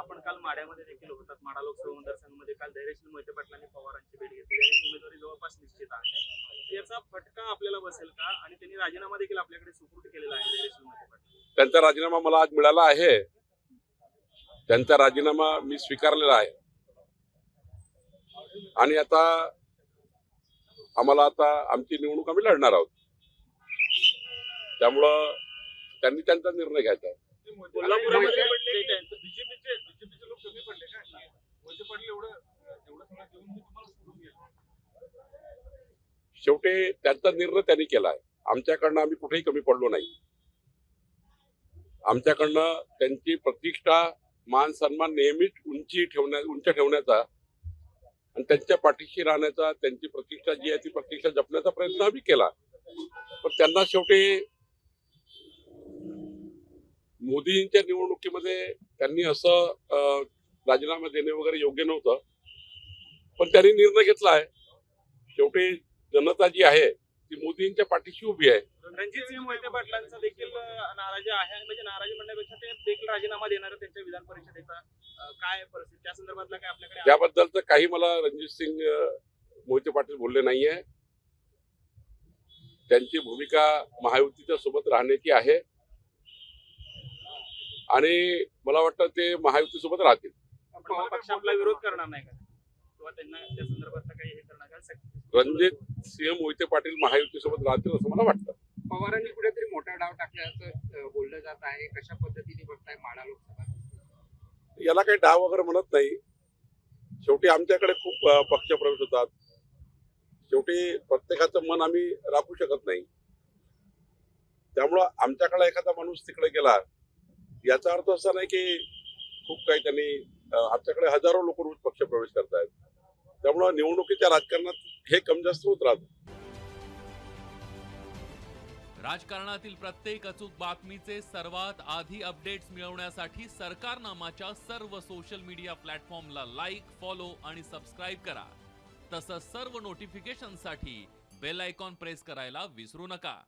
आपण काल माड्यामध्ये देखील होतात. माडा लोकसभा मतदारसंघामध्ये काल धैर्यशील मोहिते पाटलांनी पवारांची भेट घेतली. आणि उमेदवारी जवळपास निश्चित आहे. याचा फटका आपल्याला बसेल का? आणि त्यांनी राजीनामा देखील आपल्याकडे सुपूर्द केलेला आहे धैर्यशील मोहिते पाटील त्यांचा राजीनामा मला आज मिळाला आहे. त्यांचा राजीनामा मी स्वीकारलेला आहे. आणि आता आम्हाला आता आमची निवडणूक आम्ही लढणार आहोत. त्यामुळं त्यांनी त्यांचा निर्णय घ्यायचा आहे. कोल्हापुरामध्ये जे त्यांचं- बीजेपीचे बीजेपीचे लोक कमी पडले का? मोहिते पाटील एवढं एवढं सगळं देऊन मी तुम्हाला सोडून गेलो. शेवटी त्यांचा निर्णय त्यांनी केला आहे आमच्याकडनं आम्ही कुठेही कमी पडलो नाही. आमच्याकडनं त्यांची प्रतिष्ठा मान सन्मान नेहमीच उंची ठेवण्या उंच ठेवण्याचा आणि त्यांच्या पाठीशी राहण्याचा त्यांची प्रतिष्ठा जी आहे ती प्रतिष्ठा जपण्याचा प्रयत्न आम्ही केला. पण त्यांना शेवटी मोदींच्या निवडणुकीमध्ये त्यांनी असं राजीनामा देणे वगैरे योग्य नव्हतं. पण त्यांनी निर्णय घेतला आहे. शेवटी जनता जी आहे ती मोदींच्या पाठीशी उभी आहे. रणजित सिंह मोहिते पाटलांचा देखील नाराजी आहे. म्हणजे नाराजी म्हणण्यापेक्षा ते देखील राजीनामा देणार त्यांच्या विधान परिषदेचा काय परिस्थिती? त्या संदर्भातला काय आपल्याकडे त्याबद्दलचं काही मला रणजित सिंग अं, मोहिते पाटील बोलले नाहीये. त्यांची भूमिका महायुतीच्या सोबत राहण्याची आहे. आणि मला वाटतं ते महायुती सोबत राहतील. आपण पक्ष आपला विरोध करणार नाही का? किंवा त्यांना त्या संदर्भातलं काही हे करणार का? रणजित सिंह मोहिते पाटील महायुती सोबत राहतील असं मला वाटतं. पवारांनी कुठेतरी मोठा डाव टाकल्याचं बोललं जात आहे. कशा पद्धतीने बघताय माडा लोकसभा? याला काही डाव वगैरे म्हणत नाही. शेवटी आमच्याकडे खूप अं, पक्षप्रवेश होतात. शेवटी प्रत्येकाचं मन आम्ही राखू शकत नाही. त्यामुळं आमच्याकडे एखादा माणूस तिकडे गेला याचा अर्थ असा नाही की खूप काही त्यांनी आमच्याकडे हजारो लोक रोज पक्षप्रवेश करतायत. त्यामुळं निवडणुकीच्या राजकारणात हे कमी जास्त होत राहत. राजकारणातील प्रत्येक अचूक बातमीचे सर्वात आधी अपडेट्स मिळवण्यासाठी सरकारनामाच्या सर्व सोशल मीडिया प्लॅटफॉर्मला लाईक फॉलो आणि सबस्क्राईब करा. तसंच सर्व नोटिफिकेशनसाठी बेल आयकॉन प्रेस करायला विसरू नका.